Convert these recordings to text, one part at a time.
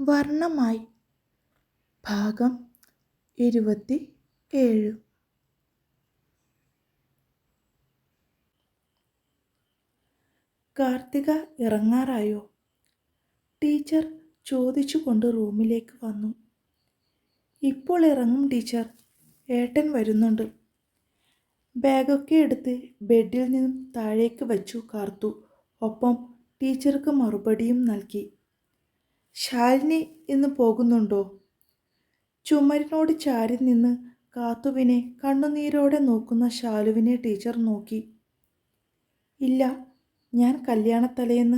വർണമായി. ഭാഗം ഇരുപത്തി ഏഴ് കാർത്തിക ഇറങ്ങാറായോ? ടീച്ചർ ചോദിച്ചുകൊണ്ട് റൂമിലേക്ക് വന്നു. ഇപ്പോൾ ഇറങ്ങും ടീച്ചർ. ഏട്ടൻ വരുന്നുണ്ട്. ബാഗൊക്കെ എടുത്ത് ബെഡിൽ നിന്നും താഴേക്ക് വച്ചു കാർത്തു. ഒപ്പം ടീച്ചർക്ക് മറുപടിയും നൽകി. ശാലിനി ഇന്ന് പോകുന്നുണ്ടോ? ചുമരിനോട് ചാരി നിന്ന് കാത്തുവിനെ കണ്ണുനീരോടെ നോക്കുന്ന ശാലുവിനെ ടീച്ചർ നോക്കി. ഇല്ല ഞാൻ കല്യാണത്തലേന്ന്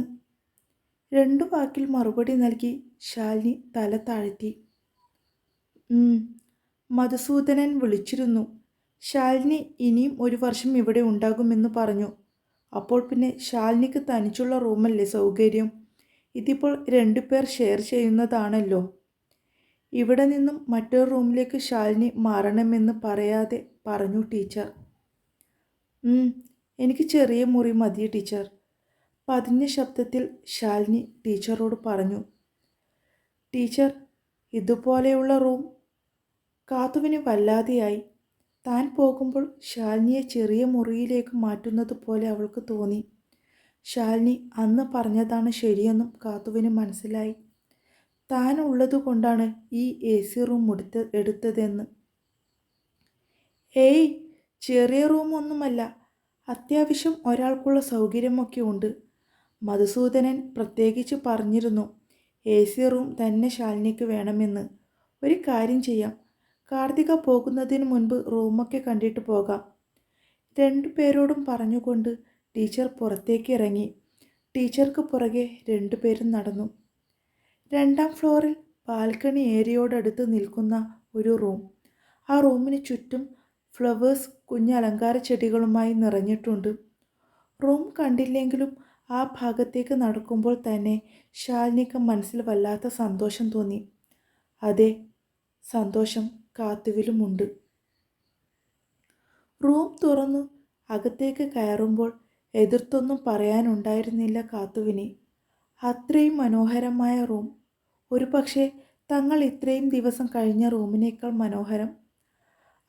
രണ്ടു വാക്കിൽ മറുപടി നൽകി ശാലിനി തല താഴ്ത്തി. "ഉം, മധുസൂദനൻ വിളിച്ചിരുന്നു. ശാലിനി ഇനിയും ഒരു വർഷം ഇവിടെ ഉണ്ടാകുമെന്ന് പറഞ്ഞു. അപ്പോൾ പിന്നെ ശാലിനിക്ക് തനിച്ചുള്ള റൂമല്ലേ സൗകര്യം? ഇതിപ്പോൾ രണ്ടു പേർ ഷെയർ ചെയ്യുന്നതാണല്ലോ. ഇവിടെ നിന്നും മറ്റൊരു റൂമിലേക്ക് ശാലിനി മാറണമെന്ന് പറയാതെ പറഞ്ഞു ടീച്ചർ "ഉം, എനിക്ക് ചെറിയ മുറി മതി ടീച്ചർ പതിഞ്ഞ ശബ്ദത്തിൽ ശാലിനി ടീച്ചറോട് പറഞ്ഞു ടീച്ചർ ഇതുപോലെയുള്ള റൂം കാത്തുവിന് വല്ലാതെയായി. താൻ പോകുമ്പോൾ ശാലിനിയെ ചെറിയ മുറിയിലേക്ക് മാറ്റുന്നത് പോലെ അവൾക്ക് തോന്നി. ശാലിനി അന്ന് പറഞ്ഞതാണ് ശരിയെന്നും കാത്തുവിന് മനസ്സിലായി. താൻ ഉള്ളതുകൊണ്ടാണ് ഈ എ സി റൂം എടുത്ത എടുത്തതെന്ന്. ഏയ് ചെറിയ റൂമൊന്നുമല്ല അത്യാവശ്യം ഒരാൾക്കുള്ള സൗകര്യമൊക്കെ ഉണ്ട്. മധുസൂദനൻ പ്രത്യേകിച്ച് പറഞ്ഞിരുന്നു എ സി റൂം തന്നെ ശാലിനിക്ക് വേണമെന്ന്. ഒരു കാര്യം ചെയ്യാം. കാർത്തിക പോകുന്നതിന് മുൻപ് റൂമൊക്കെ കണ്ടിട്ട് പോകാം. രണ്ടു പേരോടും പറഞ്ഞുകൊണ്ട് ടീച്ചർ പുറത്തേക്ക് ഇറങ്ങി ടീച്ചർക്ക് പുറകെ രണ്ടുപേരും നടന്നു. രണ്ടാം ഫ്ലോറിൽ ബാൽക്കണി ഏരിയയോടടുത്ത് നിൽക്കുന്ന ഒരു റൂം. ആ റൂമിന് ചുറ്റും ഫ്ലവേഴ്സ് കുഞ്ഞ് അലങ്കാര ചെടികളുമായി നിറഞ്ഞിട്ടുണ്ട്. റൂം കണ്ടില്ലെങ്കിലും ആ ഭാഗത്തേക്ക് നടക്കുമ്പോൾ തന്നെ ശാലിനിക്ക് മനസ്സിൽ വല്ലാത്ത സന്തോഷം തോന്നി. അതെ സന്തോഷം കാത്തുവിലുമുണ്ട്. റൂം തുറന്നു അകത്തേക്ക് കയറുമ്പോൾ എതിർത്തൊന്നും പറയാനുണ്ടായിരുന്നില്ല കാത്തുവിന്. അത്രയും മനോഹരമായ റൂം. ഒരു പക്ഷേ തങ്ങൾ ഇത്രയും ദിവസം കഴിഞ്ഞ റൂമിനേക്കാൾ മനോഹരം.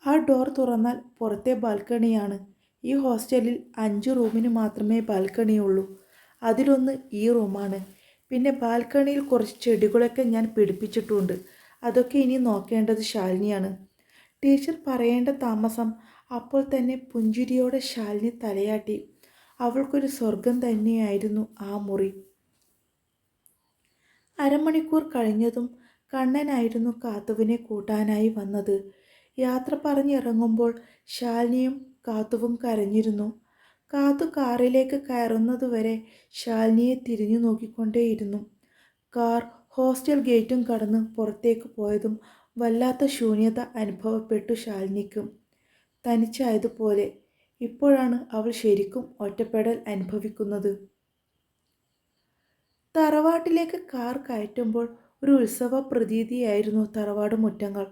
ആ ഡോർ തുറന്നാൽ പുറത്തെ ബാൽക്കണിയാണ്. ഈ ഹോസ്റ്റലിൽ അഞ്ച് റൂമിന് മാത്രമേ ബാൽക്കണിയുള്ളൂ. അതിലൊന്ന് ഈ റൂമാണ്. പിന്നെ ബാൽക്കണിയിൽ കുറച്ച് ചെടികളൊക്കെ ഞാൻ പിടിപ്പിച്ചിട്ടുണ്ട്. അതൊക്കെ ഇനി നോക്കേണ്ടത് ശാലിനിയാണ്. ടീച്ചർ പറയേണ്ട താമസം അപ്പോൾ തന്നെ പുഞ്ചിരിയോടെ ശാലിനി തലയാട്ടി. അവൾക്കൊരു സ്വർഗം തന്നെയായിരുന്നു ആ മുറി. അരമണിക്കൂർ കഴിഞ്ഞതും കണ്ണനായിരുന്നു കാത്തുവിനെ കൂട്ടാനായി വന്നത്. യാത്ര പറഞ്ഞിറങ്ങുമ്പോൾ ശാലിനിയും കാത്തുവും കരഞ്ഞിരുന്നു. കാത്തു കാറിലേക്ക് കയറുന്നതുവരെ ശാലിനിയെ തിരിഞ്ഞു നോക്കിക്കൊണ്ടേയിരുന്നു. കാർ ഹോസ്റ്റൽ ഗേറ്റും കടന്ന് പുറത്തേക്ക് പോയതും വല്ലാത്ത ശൂന്യത അനുഭവപ്പെട്ടു ശാലിനിക്കും. തനിച്ചായതുപോലെ ഇപ്പോഴാണ് അവൾ ശരിക്കും ഒറ്റപ്പെടൽ അനുഭവിക്കുന്നത്. തറവാട്ടിലേക്ക് കാർ കയറ്റുമ്പോൾ ഒരു ഉത്സവ പ്രതീതിയായിരുന്നു തറവാട് മുറ്റങ്ങൾ.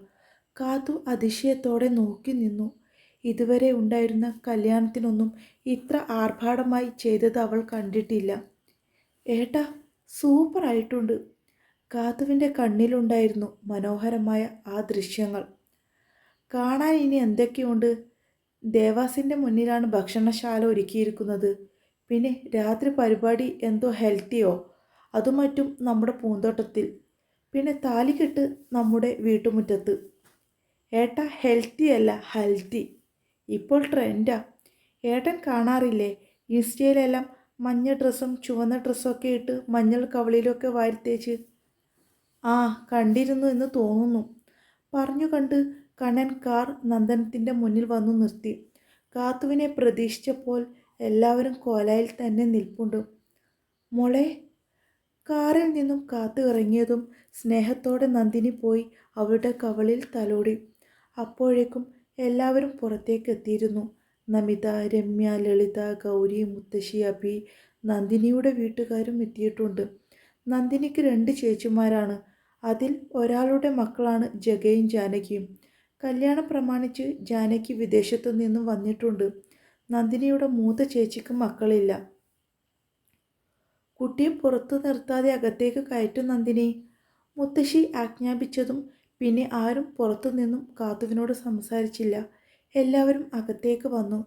കാത്തു അതിശയത്തോടെ നോക്കി നിന്നു. ഇതുവരെ ഉണ്ടായിരുന്ന കല്യാണത്തിനൊന്നും ഇത്ര ആർഭാടമായി ചെയ്തത് അവൾ കണ്ടിട്ടില്ല. ഏട്ടാ സൂപ്പറായിട്ടുണ്ട് കാത്തുവിന്റെ കണ്ണിലുണ്ടായിരുന്നു മനോഹരമായ ആ ദൃശ്യങ്ങൾ. കാണാൻ ഇനി എന്തൊക്കെയുണ്ട്? ദേവാസിന്റെ മുന്നിലാണ് ഭക്ഷണശാല ഒരുക്കിയിരിക്കുന്നത്. പിന്നെ രാത്രി പരിപാടി എന്തോ ഹെൽത്തിയോ അതും മറ്റും നമ്മുടെ പൂന്തോട്ടത്തിൽ. പിന്നെ താലികെട്ട് നമ്മുടെ വീട്ടുമുറ്റത്ത്. ഏട്ട ഹെൽത്തി അല്ല ഹെൽത്തി. ഇപ്പോൾ ട്രെൻഡാ. ഏട്ടൻ കാണാറില്ലേ ഇൻസ്റ്റയിലെല്ലാം മഞ്ഞ ഡ്രസ്സും ചുവന്ന ഡ്രസ്സും ഒക്കെ ഇട്ട് മഞ്ഞൾ കവളിയിലൊക്കെ വാരിത്തേച്ച് ആ കണ്ടിരുന്നു എന്ന് തോന്നുന്നു. പറഞ്ഞു കണ്ട് കണ്ണൻ കാർ നന്ദനത്തിന്റെ മുന്നിൽ വന്നു നിർത്തി. കാത്തുവിനെ പ്രതീക്ഷിച്ചപ്പോൾ എല്ലാവരും കോലായിൽ തന്നെ നിൽപ്പുണ്ട്. മോളെ കാറിൽ നിന്നും കാത്തു ഇറങ്ങിയതും സ്നേഹത്തോടെ നന്ദിനി പോയി അവളുടെ കവളിൽ തലോടി. അപ്പോഴേക്കും എല്ലാവരും പുറത്തേക്ക് എത്തിയിരുന്നു. നമിത രമ്യ ലളിത ഗൗരി മുത്തശ്ശി അഭി നന്ദിനിയുടെ വീട്ടുകാരും എത്തിയിട്ടുണ്ട്. നന്ദിനിക്ക് രണ്ട് ചേച്ചിമാരാണ്. അതിൽ ഒരാളുടെ മക്കളാണ് ജഗയും ജാനകിയും. കല്യാണം പ്രമാണിച്ച് ജാനകി വിദേശത്തു നിന്നും വന്നിട്ടുണ്ട്. നന്ദിനിയുടെ മൂത്ത ചേച്ചിക്ക് മക്കളില്ല. കുട്ടിയെ പുറത്തു നിർത്താതെ അകത്തേക്ക് കയറ്റും നന്ദിനി. മുത്തശ്ശി ആജ്ഞാപിച്ചതും പിന്നെ ആരും പുറത്തു നിന്നും കാത്തുവിനോട് സംസാരിച്ചില്ല. എല്ലാവരും അകത്തേക്ക് വന്നു.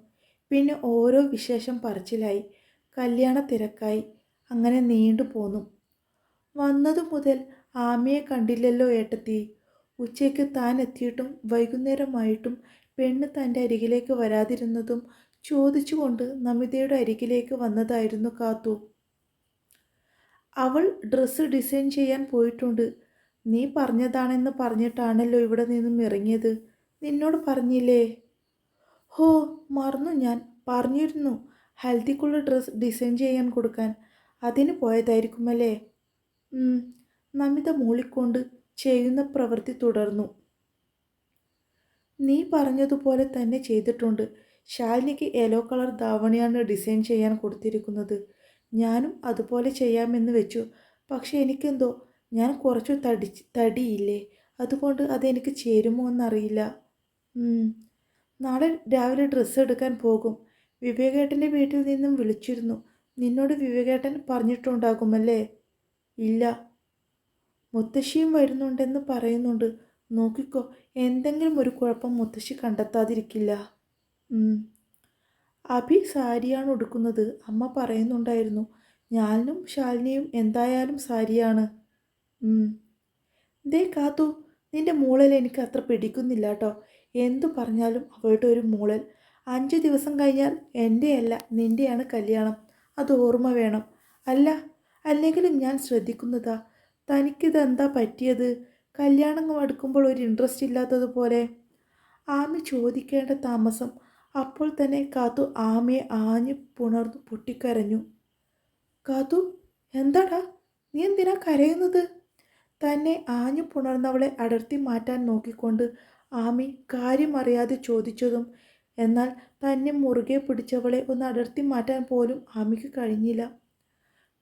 പിന്നെ ഓരോ വിശേഷം പറച്ചിലായി. കല്യാണ തിരക്കായി. അങ്ങനെ നീണ്ടു പോന്നു വന്നതു മുതൽ ആമയെ കണ്ടില്ലല്ലോ ഏട്ടത്തി. ഉച്ചയ്ക്ക് താൻ എത്തിയിട്ടും വൈകുന്നേരമായിട്ടും പെണ്ണ് തന്റെ അരികിലേക്ക് വരാതിരുന്നതും ചോദിച്ചുകൊണ്ട് നമിതയുടെ അരികിലേക്ക് വന്നതായിരുന്നു കാത്തു. അവൾ ഡ്രസ്സ് ഡിസൈൻ ചെയ്യാൻ പോയിട്ടുണ്ട്. നീ പറഞ്ഞതാണെന്ന് പറഞ്ഞിട്ടാണല്ലോ ഇവിടെ നിന്നും ഇറങ്ങിയത്. നിന്നോട് പറഞ്ഞില്ലേ? ഹോ മറന്നു ഞാൻ. പറഞ്ഞിരുന്നു. ഹൽദിക്കുള്ള ഡ്രസ്സ് ഡിസൈൻ ചെയ്യാൻ കൊടുക്കാൻ. അതിന് പോയതായിരിക്കുമല്ലേ? നമിത മൂളിക്കൊണ്ട് ചെയ്യുന്ന പ്രവൃത്തി തുടർന്നു. നീ പറഞ്ഞതുപോലെ തന്നെ ചെയ്തിട്ടുണ്ട്. ശാലിനിക്ക് യെല്ലോ കളർ ധാവണിയാണ് ഡിസൈൻ ചെയ്യാൻ കൊടുത്തിരിക്കുന്നത്. ഞാനും അതുപോലെ ചെയ്യാമെന്ന് വെച്ചു. പക്ഷെ എനിക്കെന്തോ ഞാൻ കുറച്ചു തടി തടിയില്ലേ? അതുകൊണ്ട് അതെനിക്ക് ചേരുമോ എന്നറിയില്ല. നാളെ രാവിലെ ഡ്രസ്സ് എടുക്കാൻ പോകും. വിവേകേട്ടന്റെ വീട്ടിൽ നിന്നും വിളിച്ചിരുന്നു. നിന്നോട് വിവേകേട്ടൻ പറഞ്ഞിട്ടുണ്ടാകുമല്ലേ? ഇല്ല. മുത്തശ്ശിയും വരുന്നുണ്ടെന്ന് പറയുന്നുണ്ട്. നോക്കിക്കോ എന്തെങ്കിലും ഒരു കുഴപ്പം മുത്തശ്ശി കണ്ടെത്താതിരിക്കില്ല. അഭി സാരിയാണ് ഉടുക്കുന്നത്. അമ്മ പറയുന്നുണ്ടായിരുന്നു ഞാനും ശാലിനിയും എന്തായാലും സാരിയാണ്. ദേ കാത്തു നിന്റെ മൂളൽ എനിക്ക് അത്ര പിടിക്കുന്നില്ല കേട്ടോ എന്തു പറഞ്ഞാലും അവളുടെ ഒരു മൂളൽ. അഞ്ച് ദിവസം കഴിഞ്ഞാൽ എന്റെയല്ല നിന്റെയാണ് കല്യാണം. അത് ഓർമ്മ വേണം. അല്ല അല്ലെങ്കിലും ഞാൻ ശ്രദ്ധിക്കുന്നതാ. തനിക്കിതെന്താ പറ്റിയത്? കല്യാണം അടുക്കുമ്പോൾ ഒരു ഇൻട്രസ്റ്റ് ഇല്ലാത്തതുപോലെ ആമി ചോദിക്കേണ്ട താമസം. അപ്പോൾ തന്നെ കാത്തു ആമയെ ആഞ്ഞ് പുണർന്നു പൊട്ടിക്കരഞ്ഞു. കാത്തു എന്താടാ? നീ എന്തിനാ കരയുന്നത്? തന്നെ ആഞ്ഞു പുണർന്നവളെ അടർത്തി മാറ്റാൻ നോക്കിക്കൊണ്ട് ആമി കാര്യമറിയാതെ ചോദിച്ചതും എന്നാൽ തന്നെ മുറുകെ പിടിച്ചവളെ ഒന്ന് അടർത്തി മാറ്റാൻ പോലും ആമിക്ക് കഴിഞ്ഞില്ല.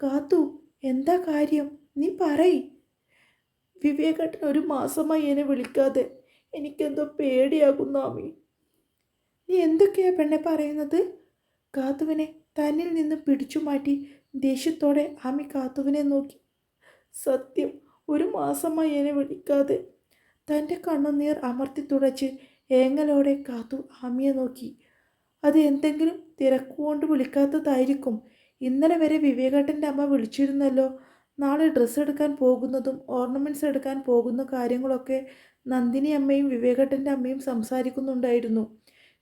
കാത്തു എന്താ കാര്യം? നീ പറയ്. വിവേകട്ടൻ ഒരു മാസമായി എന്നെ വിളിക്കാതെ. എനിക്കെന്തോ പേടിയാകുന്നു ആമി. നീ എന്തൊക്കെയാ പെണ്ണെ പറയുന്നത്? കാത്തുവിനെ തന്നിൽ നിന്ന് പിടിച്ചു മാറ്റി ദേഷ്യത്തോടെ ആമി കാത്തുവിനെ നോക്കി. സത്യം ഒരു മാസമായി എന്നെ വിളിക്കാതെ. തന്റെ കണ്ണുനീർ അമർത്തി തുടച്ച് ഏങ്ങലോടെ കാത്തു ആമിയെ നോക്കി. അത് എന്തെങ്കിലും തിരക്കുകൊണ്ട് വിളിക്കാത്തതായിരിക്കും. ഇന്നലെ വരെ വിവേകേട്ടന്റെ അമ്മ വിളിച്ചിരുന്നല്ലോ. നാളെ ഡ്രസ്സ് എടുക്കാൻ പോകുന്നതും ഓർണമെന്റ്സ് എടുക്കാൻ പോകുന്ന കാര്യങ്ങളൊക്കെ നന്ദിനി അമ്മയും വിവേകട്ടന്റെ അമ്മയും സംസാരിക്കുന്നുണ്ടായിരുന്നു.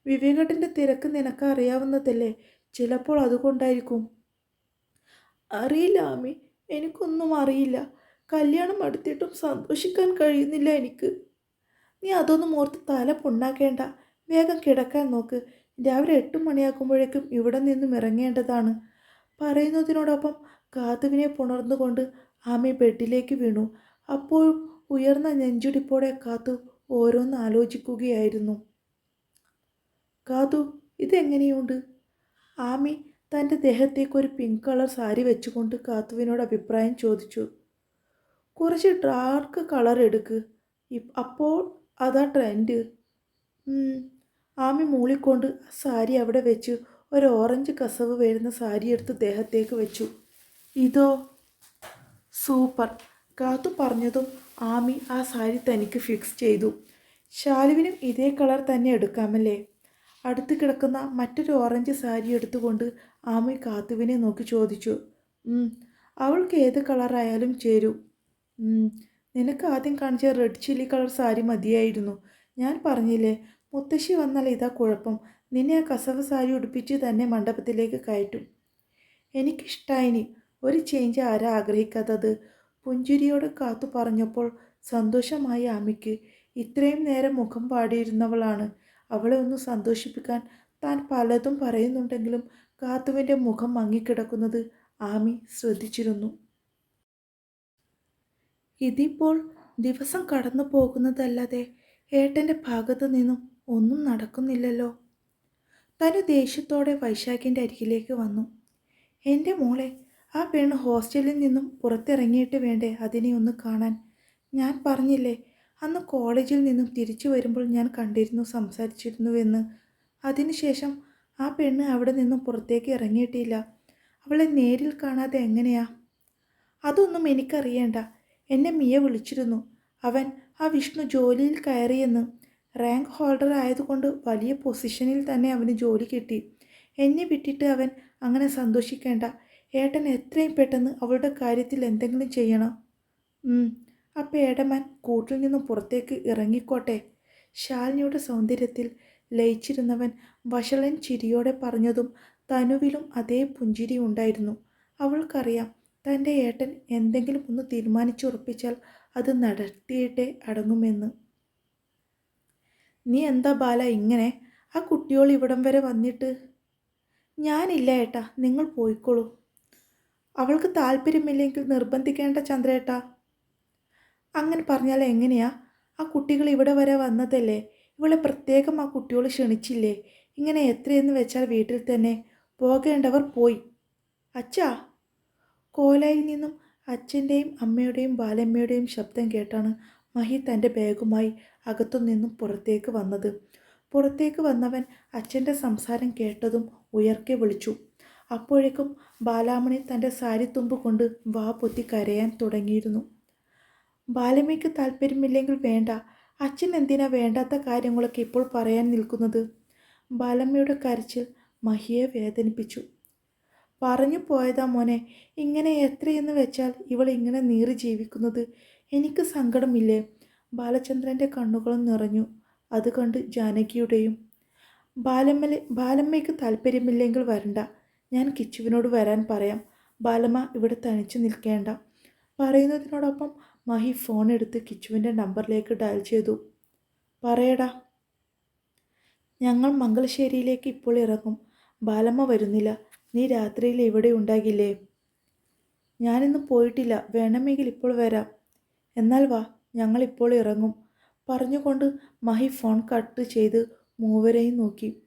വിവേകട്ടന്റെ തിരക്ക് നിനക്ക് അറിയാവുന്നതല്ലേ? ചിലപ്പോൾ അതുകൊണ്ടായിരിക്കും. അറിയില്ല ആമി എനിക്കൊന്നും അറിയില്ല. കല്യാണം അടുത്തിട്ടും സന്തോഷിക്കാൻ കഴിയുന്നില്ല എനിക്ക്. നീ അതൊന്നും ഓർത്ത് തല പൊണ്ണാക്കേണ്ട. വേഗം കിടക്കാൻ നോക്ക്. രാവിലെ എട്ട് മണിയാക്കുമ്പോഴേക്കും ഇവിടെ നിന്നും ഇറങ്ങേണ്ടതാണ്. പറയുന്നതിനോടൊപ്പം കാത്തുവിനെ പുണർന്നുകൊണ്ട് ആമി ബെഡിലേക്ക് വീണു. അപ്പോഴും ഉയർന്ന നെഞ്ചുടിപ്പോടെ കാതു ഓരോന്ന് ആലോചിക്കുകയായിരുന്നു. കാതു ഇതെങ്ങനെയുണ്ട്? ആമി തന്റെ ദേഹത്തേക്ക് ഒരു പിങ്ക് കളർ സാരി വെച്ചുകൊണ്ട് കാത്തുവിനോട് അഭിപ്രായം ചോദിച്ചു. കുറച്ച് ഡാർക്ക് കളർ എടുക്ക്. അപ്പോൾ അതാ ട്രെൻഡ് ആമി മൂളിക്കൊണ്ട് സാരി അവിടെ വെച്ച് ഒരു ഓറഞ്ച് കസവ് വരുന്ന സാരി എടുത്ത് ദേഹത്തേക്ക് വെച്ചു. ഇതോ? സൂപ്പർ. കാത്തു പറഞ്ഞതും ആമി ആ സാരി തനിക്ക് ഫിക്സ് ചെയ്തു. ശാലുവിനും ഇതേ കളർ തന്നെ എടുക്കാമല്ലേ? അടുത്ത് കിടക്കുന്ന മറ്റൊരു ഓറഞ്ച് സാരി എടുത്തുകൊണ്ട് ആമി കാത്തുവിനെ നോക്കി ചോദിച്ചു. അവൾക്ക് ഏത് കളറായാലും ചേരും. നിനക്ക് ആദ്യം കാണിച്ച റെഡ് ചില്ലി കളർ സാരി മതിയായിരുന്നു. ഞാൻ പറഞ്ഞില്ലേ മുത്തശ്ശി വന്നാൽ ഇതാ കുഴപ്പം. നിന്നെ ആ കസവ് സാരി ഉടുപ്പിച്ച് തന്നെ മണ്ഡപത്തിലേക്ക് കയറ്റും. എനിക്കിഷ്ടായിനി ഒരു ചേഞ്ച് ആരാ ആഗ്രഹിക്കാത്തത്? പുഞ്ചിരിയോട് കാത്തു പറഞ്ഞപ്പോൾ സന്തോഷമായി ആമിക്ക് ഇത്രയും നേരം മുഖം പാടിയിരുന്നവളാണ്. അവളെ ഒന്ന് സന്തോഷിപ്പിക്കാൻ താൻ പലതും പറയുന്നുണ്ടെങ്കിലും കാത്തുവിന്റെ മുഖം മങ്ങിക്കിടക്കുന്നത് ആമി ശ്രദ്ധിച്ചിരുന്നു. ഇതിപ്പോൾ ദിവസം കടന്നു പോകുന്നതല്ലാതെ ഏട്ടന്റെ ഭാഗത്തു നിന്നും ഒന്നും നടക്കുന്നില്ലല്ലോ. തനു ദേഷ്യത്തോടെ വൈശാഖിന്റെ അരികിലേക്ക് വന്നു. എന്റെ മോളെ ആ പെണ്ണ് ഹോസ്റ്റലിൽ നിന്നും പുറത്തിറങ്ങിയിട്ട് വേണ്ടേ അതിനെ ഒന്ന് കാണാൻ? ഞാൻ പറഞ്ഞില്ലേ അന്ന് കോളേജിൽ നിന്നും തിരിച്ചു വരുമ്പോൾ ഞാൻ കണ്ടിരുന്നു സംസാരിച്ചിരുന്നുവെന്ന്. അതിനുശേഷം ആ പെണ്ണ് അവിടെ നിന്നും പുറത്തേക്ക് ഇറങ്ങിയിട്ടില്ല. അവളെ നേരിൽ കാണാതെ എങ്ങനെയാ? അതൊന്നും എനിക്കറിയേണ്ട. എന്നെ മിയ വിളിച്ചിരുന്നു. അവൻ ആ വിഷ്ണു ജോലിയിൽ കയറിയെന്ന്. റാങ്ക് ഹോൾഡർ ആയതുകൊണ്ട് വലിയ പൊസിഷനിൽ തന്നെ അവന് ജോലി കിട്ടി. എന്നെ വിട്ടിട്ട് അവൻ അങ്ങനെ സന്തോഷിക്കേണ്ട. ഏട്ടൻ എത്രയും പെട്ടെന്ന് അവളുടെ കാര്യത്തിൽ എന്തെങ്കിലും ചെയ്യണം. അപ്പം ഏടമാൻ കൂട്ടിൽ നിന്നും പുറത്തേക്ക് ഇറങ്ങിക്കോട്ടെ. ശാലിനിയുടെ സൗന്ദര്യത്തിൽ ലയിച്ചിരുന്നവൻ വഷളൻ ചിരിയോടെ പറഞ്ഞതും തനുവിലും അതേ പുഞ്ചിരി ഉണ്ടായിരുന്നു. അവൾക്കറിയാം തന്റെ ഏട്ടൻ എന്തെങ്കിലും ഒന്ന് തീരുമാനിച്ചുറപ്പിച്ചാൽ അത് നടത്തിയിട്ടേ അടങ്ങുമെന്ന്. നീ എന്താ ബാല ഇങ്ങനെ? ആ കുട്ടിയോൾ ഇവിടം വരെ വന്നിട്ട്? ഞാനില്ല ഏട്ടാ നിങ്ങൾ പോയിക്കോളൂ. അവൾക്ക് താല്പര്യമില്ലെങ്കിൽ നിർബന്ധിക്കേണ്ട ചന്ദ്രേട്ടാ. അങ്ങനെ പറഞ്ഞാൽ എങ്ങനെയാ? ആ കുട്ടികൾ ഇവിടെ വരെ വന്നതല്ലേ? ഇവളെ പ്രത്യേകം ആ കുട്ടിയോൾ ക്ഷണിച്ചില്ലേ? ഇങ്ങനെ എത്രയെന്ന് വെച്ചാൽ വീട്ടിൽ തന്നെ പോകേണ്ടവർ പോയി. അച്ഛാ. കോലയിൽ നിന്നും അച്ഛന്റെയും അമ്മയുടെയും ബാലമ്മയുടെയും ശബ്ദം കേട്ടാണ് മഹി തന്റെ ബാഗുമായി അകത്തു നിന്നും പുറത്തേക്ക് വന്നത്. പുറത്തേക്ക് വന്നവൻ അച്ഛന്റെ സംസാരം കേട്ടതും ഉയർക്കെ വിളിച്ചു. അപ്പോഴേക്കും ബാലാമണി തന്റെ സാരിത്തുമ്പ് കൊണ്ട് വാ പൊത്തി കരയാൻ തുടങ്ങിയിരുന്നു. ബാലമ്മയ്ക്ക് താല്പര്യമില്ലെങ്കിൽ വേണ്ട അച്ഛൻ എന്തിനാ വേണ്ടാത്ത കാര്യങ്ങളൊക്കെ ഇപ്പോൾ പറയാൻ നിൽക്കുന്നത്? ബാലമ്മയുടെ കരച്ചിൽ മഹിയെ വേദനിപ്പിച്ചു. പറഞ്ഞു പോയതാ മോനെ ഇങ്ങനെ എത്രയെന്ന് വെച്ചാൽ ഇവൾ ഇങ്ങനെ നീറി ജീവിക്കുന്നത് എനിക്ക് സങ്കടമില്ലേ? ബാലചന്ദ്രന്റെ കണ്ണുകളും നിറഞ്ഞു. അത് കണ്ട് ജാനകിയുടെയും ബാലമ്മ ബാലമ്മയ്ക്ക് താല്പര്യമില്ലെങ്കിൽ വരണ്ട ഞാൻ കിച്ചുവിനോട് വരാൻ പറയാം. ബാലമ്മ ഇവിടെ തനിച്ച് നിൽക്കേണ്ട. പറയുന്നതിനോടൊപ്പം മഹി ഫോൺ എടുത്ത് കിച്ചുവിന്റെ നമ്പറിലേക്ക് ഡയൽ ചെയ്തു. പറയടാ. ഞങ്ങൾ മംഗലശ്ശേരിയിലേക്ക് ഇപ്പോൾ ഇറങ്ങും. ബാലമ്മ വരുന്നില്ല. നീ രാത്രിയിൽ ഇവിടെ ഉണ്ടാകില്ലേ? ഞാനിന്ന് പോയിട്ടില്ല. വേണമെങ്കിൽ ഇപ്പോൾ വരാം. എന്നാൽ വാ ഞങ്ങൾ ഇപ്പോൾ ഇറങ്ങും. പറഞ്ഞുകൊണ്ട് മഹി ഫോൺ കട്ട് ചെയ്ത് മൂവരെയും നോക്കി.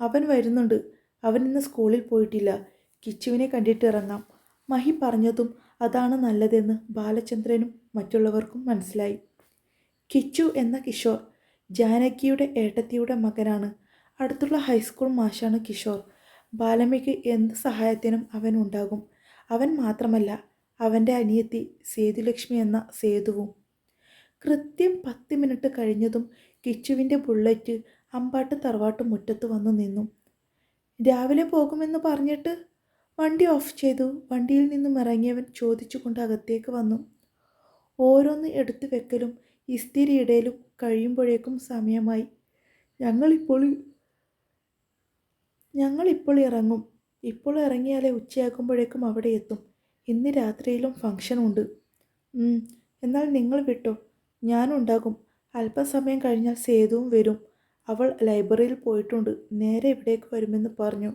അവൻ വരുന്നുണ്ട്. അവൻ ഇന്ന് സ്കൂളിൽ പോയിട്ടില്ല. കിച്ചുവിനെ കണ്ടിട്ട് ഇറങ്ങാം. മഹി പറഞ്ഞതും അതാണ് നല്ലതെന്ന് ബാലചന്ദ്രനും മറ്റുള്ളവർക്കും മനസ്സിലായി. കിച്ചു എന്ന കിഷോർ ജാനകിയുടെ ഏട്ടത്തിയുടെ മകനാണ്. അടുത്തുള്ള ഹൈസ്കൂൾ മാഷാണ് കിഷോർ. ബാലമ്മയ്ക്ക് എന്ത് സഹായത്തിനും അവൻ ഉണ്ടാകും. അവൻ മാത്രമല്ല അവന്റെ അനിയത്തി സേതുലക്ഷ്മി എന്ന സേതുവും. കൃത്യം പത്ത് മിനിറ്റ് കഴിഞ്ഞതും കിച്ചുവിന്റെ ബുള്ളറ്റ് അമ്പാട്ട് തറവാട്ട് മുറ്റത്ത് വന്നു നിന്നു. രാവിലെ പോകുമെന്ന് പറഞ്ഞിട്ട് വണ്ടി ഓഫ് ചെയ്തു. വണ്ടിയിൽ നിന്നും ഇറങ്ങിയവൻ ചോദിച്ചുകൊണ്ട് അകത്തേക്ക് വന്നു. ഓരോന്ന് എടുത്തു വെക്കലും ഇസ്തിരിയിടയിലും കഴിയുമ്പോഴേക്കും സമയമായി. ഞങ്ങളിപ്പോൾ ഞങ്ങളിപ്പോൾ ഇറങ്ങും. ഇപ്പോൾ ഇറങ്ങിയാലേ ഉച്ചയാകുമ്പോഴേക്കും അവിടെ എത്തും. ഇന്ന് രാത്രിയിലും ഫംഗ്ഷൻ എന്നാൽ നിങ്ങൾ വിട്ടോ? ഞാനുണ്ടാകും അല്പസമയം കഴിഞ്ഞാൽ സേതുവും വരും. അവൾ ലൈബ്രറിയിൽ പോയിട്ടുണ്ട്. നേരെ ഇവിടേക്ക് വരുമെന്ന് പറഞ്ഞു.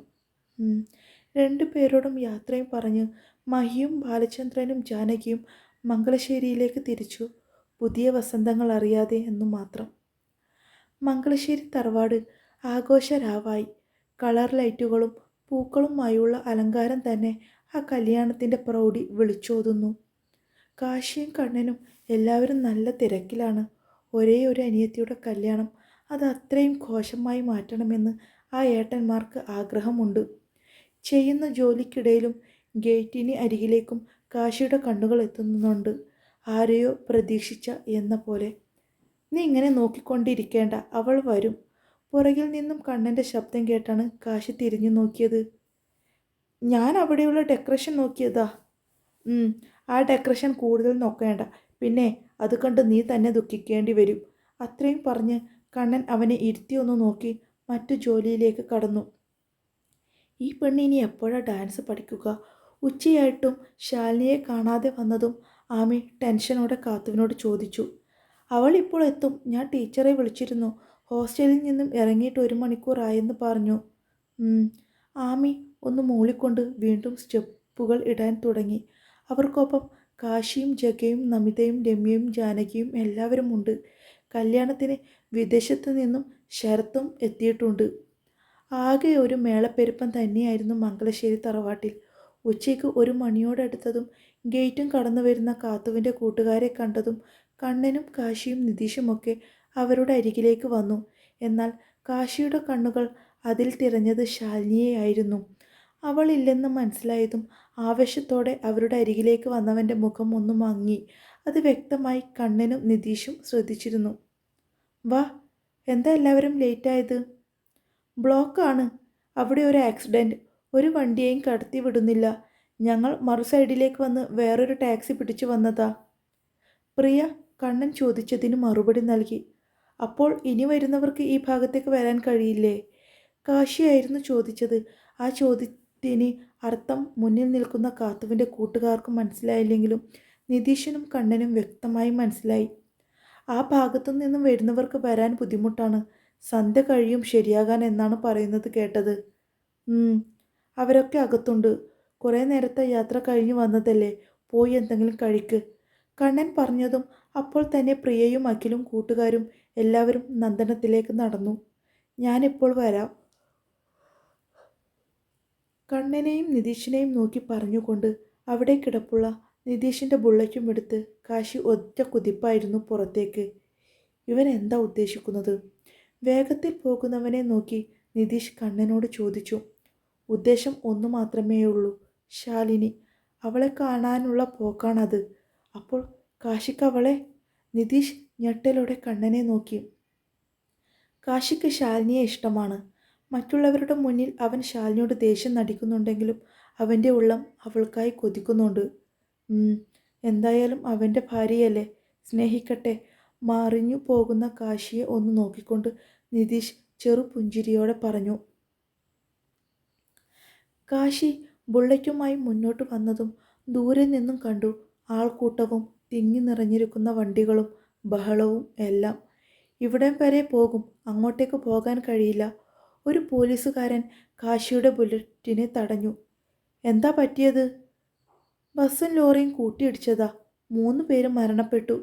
രണ്ടു പേരോടും യാത്രയും പറഞ്ഞ് മഹിയും ബാലചന്ദ്രനും ജാനകിയും മംഗളശ്ശേരിയിലേക്ക് തിരിച്ചു. പുതിയ വസന്തങ്ങൾ അറിയാതെ എന്നു മാത്രം. മംഗളശ്ശേരി തറവാട് ആഘോഷരാവായി. കളർ ലൈറ്റുകളും പൂക്കളുമായുള്ള അലങ്കാരം തന്നെ ആ കല്യാണത്തിന്റെ പ്രൗഢി വിളിച്ചോതുന്നു. കാശിയും കണ്ണനും എല്ലാവരും നല്ല തിരക്കിലാണ്. ഒരേ ഒരു അനിയത്തിയുടെ കല്യാണം അത് അത്രയും കോശമായി മാറ്റണമെന്ന് ആ ഏട്ടന്മാർക്ക് ആഗ്രഹമുണ്ട്. ചെയ്യുന്ന ജോലിക്കിടയിലും ഗേറ്റിന് അരികിലേക്കും കാശിയുടെ കണ്ണുകൾ എത്തുന്നുണ്ട്. ആരെയോ പ്രതീക്ഷിച്ച എന്ന പോലെ. നീ ഇങ്ങനെ നോക്കിക്കൊണ്ടിരിക്കേണ്ട അവൾ വരും. പുറകിൽ നിന്നും കണ്ണന്റെ ശബ്ദം കേട്ടാണ് കാശി തിരിഞ്ഞു നോക്കിയത്. ഞാൻ അവിടെയുള്ള ഡെക്കറേഷൻ നോക്കിയതാ. ആ ഡെക്കറേഷൻ കൂടുതൽ നോക്കേണ്ട. പിന്നെ അത് കണ്ട് നീ തന്നെ ദുഃഖിക്കേണ്ടി വരും അത്രയും പറഞ്ഞ് കണ്ണൻ അവനെ ഇരുത്തിയൊന്ന് നോക്കി മറ്റു ജോലിയിലേക്ക് കടന്നു. ഈ പെണ്ണ് ഇനി എപ്പോഴാണ് ഡാൻസ് പഠിക്കുക? ഉച്ചയായിട്ടും ശാലിനിയെ കാണാതെ വന്നതും ആമി ടെൻഷനോടെ കാത്തുവിനോട് ചോദിച്ചു. അവൾ ഇപ്പോൾ എത്തും. ഞാൻ ടീച്ചറെ വിളിച്ചിരുന്നു. ഹോസ്റ്റലിൽ നിന്നും ഇറങ്ങിയിട്ട് ഒരു മണിക്കൂറായെന്ന് പറഞ്ഞു. ആമി ഒന്ന് മൂളിക്കൊണ്ട് വീണ്ടും സ്റ്റെപ്പുകൾ ഇടാൻ തുടങ്ങി. അവർക്കൊപ്പം കാശിയും ജഗയും നമിതയും രമ്യയും ജാനകിയും എല്ലാവരും ഉണ്ട് കല്യാണത്തിന് വിദേശത്ത് നിന്നും ശരത്തും എത്തിയിട്ടുണ്ട്. ആകെ ഒരു മേളപ്പെരുപ്പം തന്നെയായിരുന്നു മംഗലശ്ശേരി തറവാട്ടിൽ. ഉച്ചയ്ക്ക് ഒരു മണിയോടടുത്തതും ഗേറ്റും കടന്നു വരുന്ന കാത്തുവിന്റെ കൂട്ടുകാരെ കണ്ടതും കണ്ണനും കാശിയും നിതീഷുമൊക്കെ അവരുടെ അരികിലേക്ക് വന്നു. എന്നാൽ കാശിയുടെ കണ്ണുകൾ അതിൽ തിരഞ്ഞത് ശാലിനിയെയായിരുന്നു. അവളില്ലെന്ന് മനസ്സിലായതും ആവേശത്തോടെ അവരുടെ അരികിലേക്ക് വന്നവന്റെ മുഖം ഒന്ന് മങ്ങി. അത് വ്യക്തമായി കണ്ണനും നിതീഷും ശ്രദ്ധിച്ചിരുന്നു. വാ എന്താ എല്ലാവരും ലേറ്റായത്? ബ്ലോക്കാണ്. അവിടെ ഒരു ആക്സിഡന്റ് ഒരു വണ്ടിയെയും കടത്തി വിടുന്നില്ല. ഞങ്ങൾ മറു സൈഡിലേക്ക് വന്ന് വേറൊരു ടാക്സി പിടിച്ചു വന്നതാ. പ്രിയ കണ്ണൻ ചോദിച്ചതിന് മറുപടി നൽകി. അപ്പോൾ ഇനി വരുന്നവർക്ക് ഈ ഭാഗത്തേക്ക് വരാൻ കഴിയില്ലേ? കാശിയായിരുന്നു ചോദിച്ചത്. ആ ചോദ്യത്തിന് അർത്ഥം മുന്നിൽ നിൽക്കുന്ന കാത്തുവിന്റെ കൂട്ടുകാർക്കും മനസ്സിലായില്ലെങ്കിലും നിതീഷിനും കണ്ണനും വ്യക്തമായി മനസ്സിലായി. ആ ഭാഗത്തു നിന്നും വരുന്നവർക്ക് വരാൻ ബുദ്ധിമുട്ടാണ്. സന്ധ്യ കഴിയും ശരിയാകാൻ എന്നാണ് പറയുന്നത് കേട്ടത്. അവരൊക്കെ അകത്തുണ്ട്. കുറേ നേരത്തെ യാത്ര കഴിഞ്ഞു വന്നതല്ലേ? പോയി എന്തെങ്കിലും കഴിക്ക്. കണ്ണൻ പറഞ്ഞതും അപ്പോൾ തന്നെ പ്രിയയും അഖിലും കൂട്ടുകാരും എല്ലാവരും നന്ദനത്തിലേക്ക് നടന്നു. ഞാനിപ്പോൾ വരാം. കണ്ണനെയും നിതീഷിനെയും നോക്കി പറഞ്ഞുകൊണ്ട് അവിടെ കിടപ്പുള്ള നിതീഷിന്റെ ബുള്ളറ്റും എടുത്ത് കാശി ഒറ്റ കുതിപ്പായിരുന്നു പുറത്തേക്ക്. ഇവൻ എന്താ ഉദ്ദേശിക്കുന്നത്? വേഗത്തിൽ പോകുന്നവനെ നോക്കി നിതീഷ് കണ്ണനോട് ചോദിച്ചു. ഉദ്ദേശം ഒന്നു മാത്രമേ ഉള്ളൂ ശാലിനി. അവളെ കാണാനുള്ള പോക്കാണത്. അപ്പോൾ കാശിക്ക് അവളെ? നിതീഷ് ഞെട്ടലോടെ കണ്ണനെ നോക്കി. കാശിക്ക് ശാലിനിയെ ഇഷ്ടമാണ്. മറ്റുള്ളവരുടെ മുന്നിൽ അവൻ ശാലിനിയോട് ദേഷ്യം നടിക്കുന്നുണ്ടെങ്കിലും അവന്റെ ഉള്ളം അവൾക്കായി കൊതിക്കുന്നുണ്ട്. എന്തായാലും അവന്റെ ഭാര്യയല്ലേ? സ്നേഹിക്കട്ടെ. മറിഞ്ഞു പോകുന്ന കാശിയെ ഒന്ന് നോക്കിക്കൊണ്ട് നിതീഷ് ചെറുപുഞ്ചിരിയോടെ പറഞ്ഞു. കാശി ബുള്ളറ്റുമായി മുന്നോട്ട് വന്നതും ദൂരെ നിന്നും കണ്ടു ആൾക്കൂട്ടവും തിങ്ങി നിറഞ്ഞിരിക്കുന്ന വണ്ടികളും ബഹളവും എല്ലാം. ഇവിടം വരെ പോകും അങ്ങോട്ടേക്ക് പോകാൻ കഴിയില്ല. ഒരു പോലീസുകാരൻ കാശിയുടെ ബുള്ളറ്റിനെ തടഞ്ഞു. എന്താ പറ്റിയത്? ബസ്സും ലോറിയും കൂട്ടിയിടിച്ചതാ. മൂന്ന് പേരും മരണപ്പെട്ടു.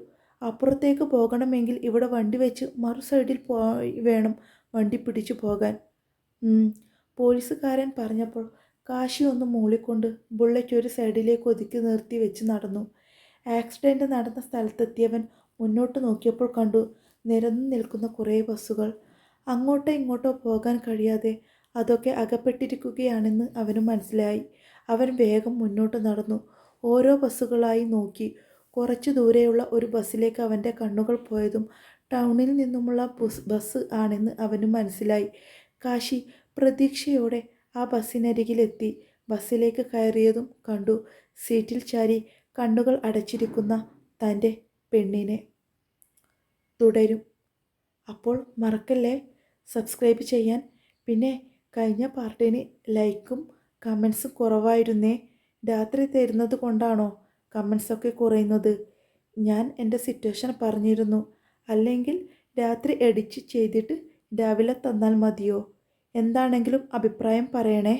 അപ്പുറത്തേക്ക് പോകണമെങ്കിൽ ഇവിടെ വണ്ടി വെച്ച് മറു സൈഡിൽ പോയി വേണം വണ്ടി പിടിച്ചു പോകാൻ. പോലീസുകാരൻ പറഞ്ഞപ്പോൾ കാശി ഒന്ന് മൂളിക്കൊണ്ട് ബുള്ളറ്റ് ഒരു സൈഡിലേക്ക് ഒതുക്കി നിർത്തി വെച്ച് നടന്നു. ആക്സിഡന്റ് നടന്ന സ്ഥലത്തെത്തിയവൻ മുന്നോട്ട് നോക്കിയപ്പോൾ കണ്ടു നിരന്നു നിൽക്കുന്ന കുറേ ബസ്സുകൾ. അങ്ങോട്ടോ ഇങ്ങോട്ടോ പോകാൻ കഴിയാതെ അതൊക്കെ അകപ്പെട്ടിരിക്കുകയാണെന്ന് അവന് മനസ്സിലായി. അവൻ വേഗം മുന്നോട്ട് നടന്നു. ഓരോ ബസ്സുകളായി നോക്കി. കുറച്ച് ദൂരെയുള്ള ഒരു ബസ്സിലേക്ക് അവന്റെ കണ്ണുകൾ പോയതും ടൗണിൽ നിന്നുമുള്ള ബസ് ബസ് ആണെന്ന് അവന് മനസ്സിലായി. കാശി പ്രതീക്ഷയോടെ ആ ബസ്സിനരികിലെത്തി. ബസ്സിലേക്ക് കയറിയതും കണ്ടു. സീറ്റിൽ ചാരി കണ്ണുകൾ അടച്ചിരിക്കുന്ന തന്റെ പെണ്ണിനെ. തുടരും. അപ്പോൾ മറക്കല്ലേ? സബ്സ്ക്രൈബ് ചെയ്യാൻ. പിന്നെ കഴിഞ്ഞ പാർട്ടിന് ലൈക്കും കമൻസും കുറവായിരുന്നേ. രാത്രി തരുന്നത് കൊണ്ടാണോ കമൻസൊക്കെ കുറയുന്നത്? ഞാൻ എന്റെ സിറ്റുവേഷൻ പറഞ്ഞിരുന്നു. അല്ലെങ്കിൽ രാത്രി എഡിറ്റ് ചെയ്തിട്ട് രാവിലെ തന്നാൽ മതിയോ? എന്താണെങ്കിലും അഭിപ്രായം പറയണേ.